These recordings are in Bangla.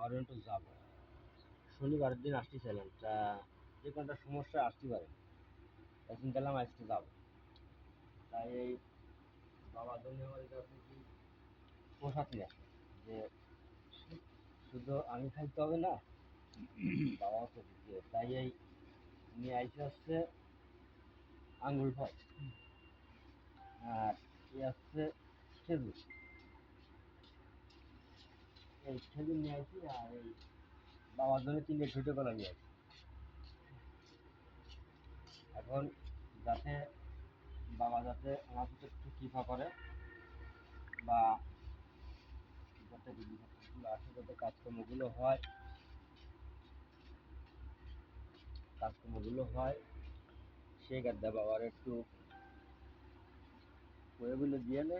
একটু যাব। শনিবারের দিন আসতেছিলাম তা যে কোনো একটা সমস্যা আসতে পারে। চিন্তা করলাম আজকে যাব। তাই এই বাবার জন্য আমার কাছে কি পোশাক নিয়ে আসে যে শুধু আমি খাইতে হবে না বাবাও তো দিতে তাই এই নিয়ে আইসে হচ্ছে আঙ্গুল ফল আর এ হচ্ছে খেজুর। বাবার জন্য তিনটে ছোটো কলা নিয়ে আসি। এখন যাতে বাবা যাতে আমার সাথে একটু কৃপা করে বা যাতে বিধিগুলো আসে, যাতে কাজকর্মগুলো হয় কাজকর্মগুলো হয় সেই গাদ্দা বাবার একটু ওইগুলো দিয়ে নে।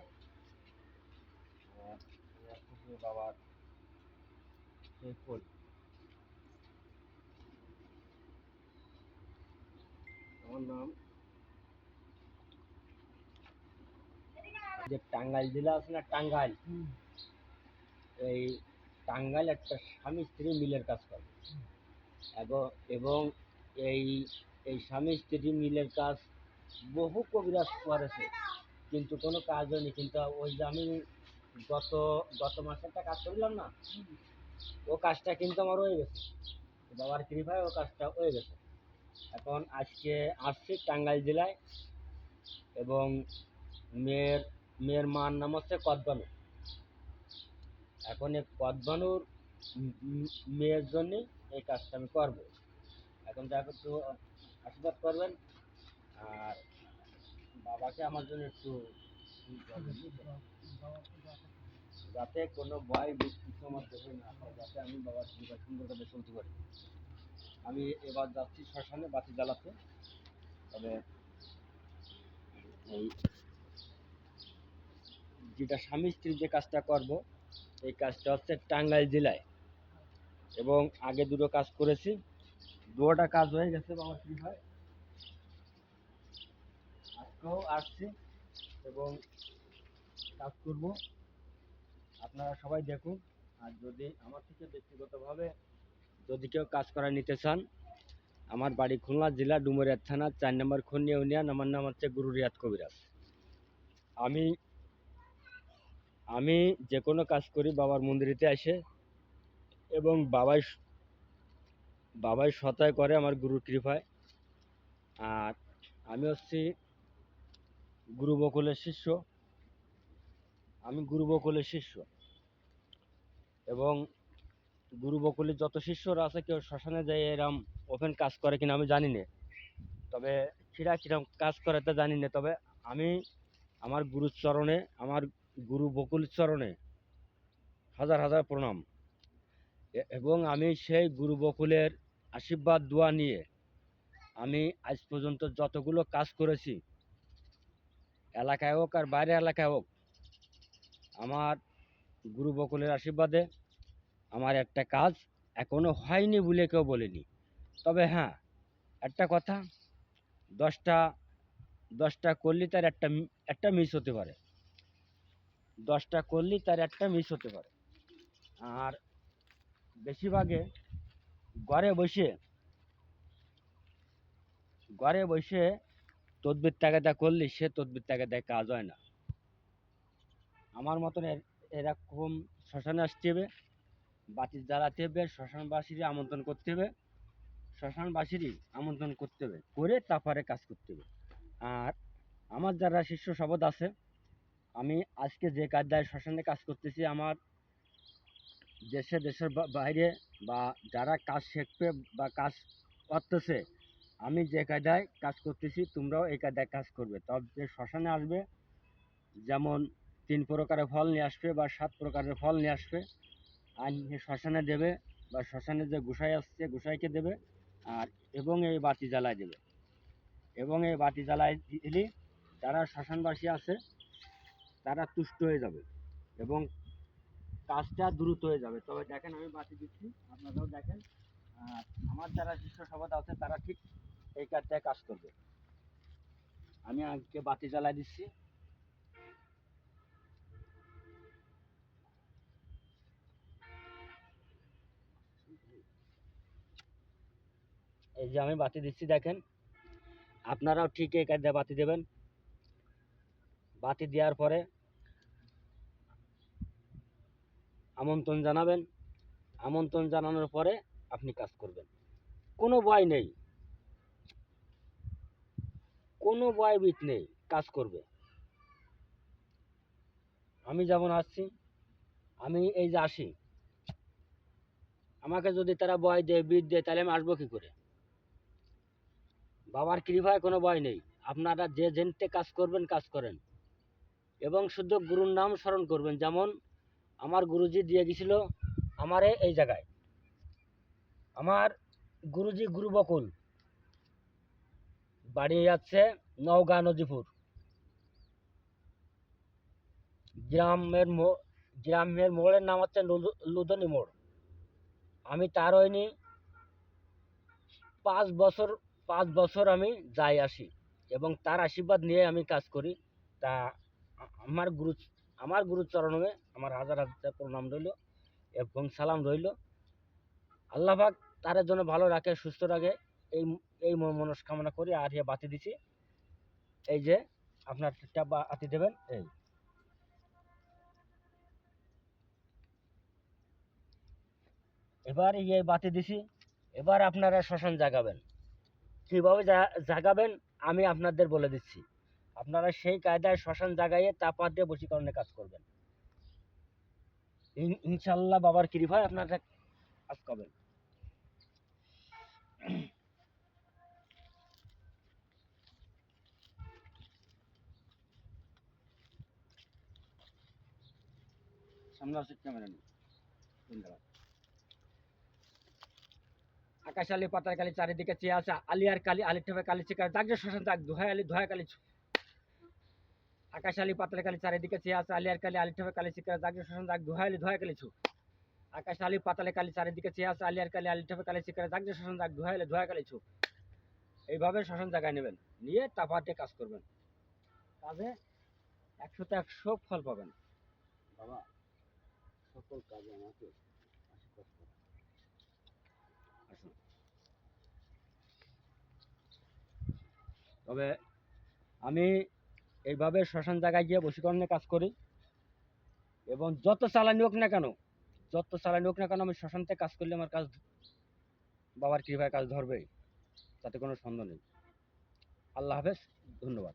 বাবার ফুল আমার নাম যে টাঙ্গাইল জেলা আছে না টাঙ্গাইল? এই টাঙ্গাইল একটা স্বামী স্ত্রী মিলের কাজ করে। এবং এবং এই এই স্বামী স্ত্রী মিলের কাজ বহু কবিরাজ করেছে কিন্তু কোনো কাজ হয়নি। কিন্তু ওই যে আমি গত গত মাসে একটা কাজ করলাম না? ও কাজটা কিন্তু আমার হয়ে গেছে। বাবার কৃপায় ও কাজটা হয়ে গেছে। এখন আজকে আসছি টাঙ্গাইল জেলায় এবং মেয়ের মেয়ের মার নাম হচ্ছে কদবানু এখন এই কদবানুর মেয়ের জন্যে এই কাজটা আমি করব। এখন দেখো একটু আশীর্বাদ করবেন। আর বাবাকে আমার জন্য একটু? যাতে কোনো ভয় বিস্তৃত আমার দেহে না হয় যাতে আমি বাবার সুন্দর সুন্দর করে চলতে পারি। আমি এবার যাচ্ছি শ্মশানে, বাতি জ্বালাতে। তবে এই যেটা স্বামী স্ত্রীর যে কাজটা করব, এই কাজটা হচ্ছে টাঙ্গাইল জেলায়। এবং আগে দুটো কাজ করেছি। দুটা কাজ হয়ে গেছে বাবার কি হয়? আজকেও আসছি এবং কাজ করব। আপনারা সবাই দেখুন। আর যদি আমার থেকে ব্যক্তিগতভাবে যদি কেউ কাজ করা নিতে চান, আমার বাড়ি খুলনা জেলা ডুমুরিয়া থানা, চার নম্বর খন্নি ইউনিয়ন, আমার নাম হচ্ছে গুরু রিয়াদ কবিরাজ। আমি আমি যে কোনো কাজ করি বাবার মন্দিরেতে আসে এবং বাবাই বাবাই সতায় করে আমার গুরুর কৃপায়। আর আমি হচ্ছি গুরু বকুলের শিষ্য। আমি গুরু বকুলের শিষ্য। এবং গুরু বকুলের যত শিষ্যরা আছে, কেউ শ্মশানে যায় এরম ওপেন কাজ করে কিনা আমি জানি না। তবে কিরা কিরম কাজ করে তা জানি না। তবে আমি আমার গুরুর চরণে, আমার গুরু বকুল চরণে হাজার হাজার প্রণাম। এবং আমি সেই গুরু বকুলের আশীর্বাদ, দোয়া নিয়ে আমি আজ পর্যন্ত যতগুলো কাজ করেছি, এলাকায় হোক আর বাইরে এলাকায় হোক আমার গুরু বকুলের আশীর্বাদে আমার একটা কাজ এখনও হয়নি বলে কেউ বলেনি। তবে হ্যাঁ একটা কথা, দশটা দশটা করলে তার একটা একটা মিস হতে পারে। দশটা করলে তার একটা মিস হতে পারে। আর বেশিরভাগে ঘরে বসে ঘরে বসে তদবির তাগাদা করলে সে তদবির তাগাদায় কাজ হয় না। আমার মতন এর- এরকম শ্মশানে আসতে হবে বাতি জ্বালাতে হবে, শ্মশানবাসীর আমন্ত্রণ করতে হবে, শ্মশানবাসীরই আমন্ত্রণ করতে হবে, করে তারপরে কাজ করতে হবে। আর আমার যারা শিষ্য শপথ আছে, আমি আজকে যে কায়দায় শ্মশানে কাজ করতেছি, আমার দেশে, দেশের বাইরে বা যারা কাজ শিখবে বা কাজ করতেছে, আমি যে কায়দায় কাজ করতেছি, তোমরাও এই কায়দায় কাজ করবে। তবে শ্মশানে আসবে, যেমন তিন প্রকারের ফল নিয়ে আসবে বা সাত প্রকারের ফল নিয়ে আসবে। আর শ্মশানে দেবে বা শ্মশানে যে গোসাই আসছে, গোসাইকে দেবে আর এবং এই বাতি জ্বালায় দেবে। এবং এই বাতি জ্বালায় দিলে যারা শ্মশানবাসী আছে, তারা তুষ্ট হয়ে যাবে এবং কাজটা দ্রুত হয়ে যাবে। তবে দেখেন, আমি বাতি দিচ্ছি, আপনারাও দেখেন। আর আমার যারা শিষ্য সভাতে আছে, তারা ঠিক এই কাজটায় কাজ করবে। আমি আজকে বাতি জ্বালায় দিচ্ছি। এই যে আমি বাতি দিচ্ছি, দেখেন। আপনারাও ঠিক এই কায়দায় বাতি দেবেন। বাতি দেওয়ার পরে আমন্ত্রণ জানাবেন। আমন্ত্রণ জানানোর পরে আপনি কাজ করবেন। কোনো ভয় নেই। কোনো ভয়ভীত নেই, কাজ করবে। আমি যেমন আসছি, আমি এই যে আসি। আমাকে যদি তারা ভয় দেয় বিদ দেয়, তাহলে আমি আসব কী করে? বাবার কৃপায় কোনো ভয় নেই। আপনারা যে জেনতে কাজ করবেন, কাজ করেন। এবং শুদ্ধ গুরুর নাম স্মরণ করবেন। যেমন আমার গুরুজি দিয়ে গেছিল আমারে এই জায়গায়। আমার গুরুজি গুরু বকুল। বাড়ি যাচ্ছে নওগাঁ নদীপুর। গ্রামের গ্রামের মোড়ের নাম হচ্ছে লুধনি মোড়। আমি তার হয়নি পাঁচ বছর পাঁচ বছর আমি যাই আসি এবং তার আশীর্বাদ নিয়ে আমি কাজ করি। তা আমার গুরু, আমার গুরুচরণে আমার হাজার হাজার প্রণাম রইল এবং সালাম রইল। আল্লাহবাক তার জন্য ভালো রাখে, সুস্থ রাখে, এই এই মনস্কামনা করি, আর ইয়ে বাতি দিছি। এই যে আপনার একটা বাতি দেবেন, এই। এবার এই বাতি দিছি, এবার আপনারা শ্মশান জাগাবেন। কীভাবে জাগাবেন, আমি আপনাদের বলে দিচ্ছি। আপনারা সেই কায়দায় শ্মশান জাগাইয়ে তাপা দিয়ে বশীকরণে কাজ করবেন। ইনশাল্লাহ বাবার কৃপায় আপনারা কাজ করবেন। সামনে আসে ক্যামেরা নেই ধন্যবাদ। আকাশ আলী পাতার কালি, চারিদিকে চেয়ে আছে আলিয়ার কালি আলির ঠেপে কালি চিকার দাগ যে শ্মশান দাগ দোহাই আলি দোহাই কালি আকাশ আলী পাতার কালি, চারিদিকে চেয়ে আছে আলিয়ার কালি আলির ঠেপে কালি চিকার দাগ যে শ্মশান দাগ ধোয়া আলি দোহাই কালি ছু। আকাশ আলী, পাতালে কালি, চারিদিকে চেয়ে আছে আলিয়ার কালি আলির ঠেপে কালি চিকার দাগ যে শ্মশান দাগ ধোয়া আলি দোহাই কালি ছু। এইভাবে শ্মশান জায়গায় নেবেন। নিয়ে তাপাতে কাজ করবেন। কাজে একশোতে একশো ফল পাবেন। বাবা, সকল কাজে আমাকে আশীর্বাদ করুন। আসুন তবে আমি এইভাবে শ্মশান জায়গায় গিয়ে বশীকরণে কাজ করি এবং যত চালানি হোক না কেন, যত চালানি হোক না কেন আমি শ্মশানতে কাজ করলে আমার কাজ বাবার কৃপায় কাজ ধরবে তাতে কোনো সন্দেহ নেই। আল্লাহ হাফেজ, ধন্যবাদ।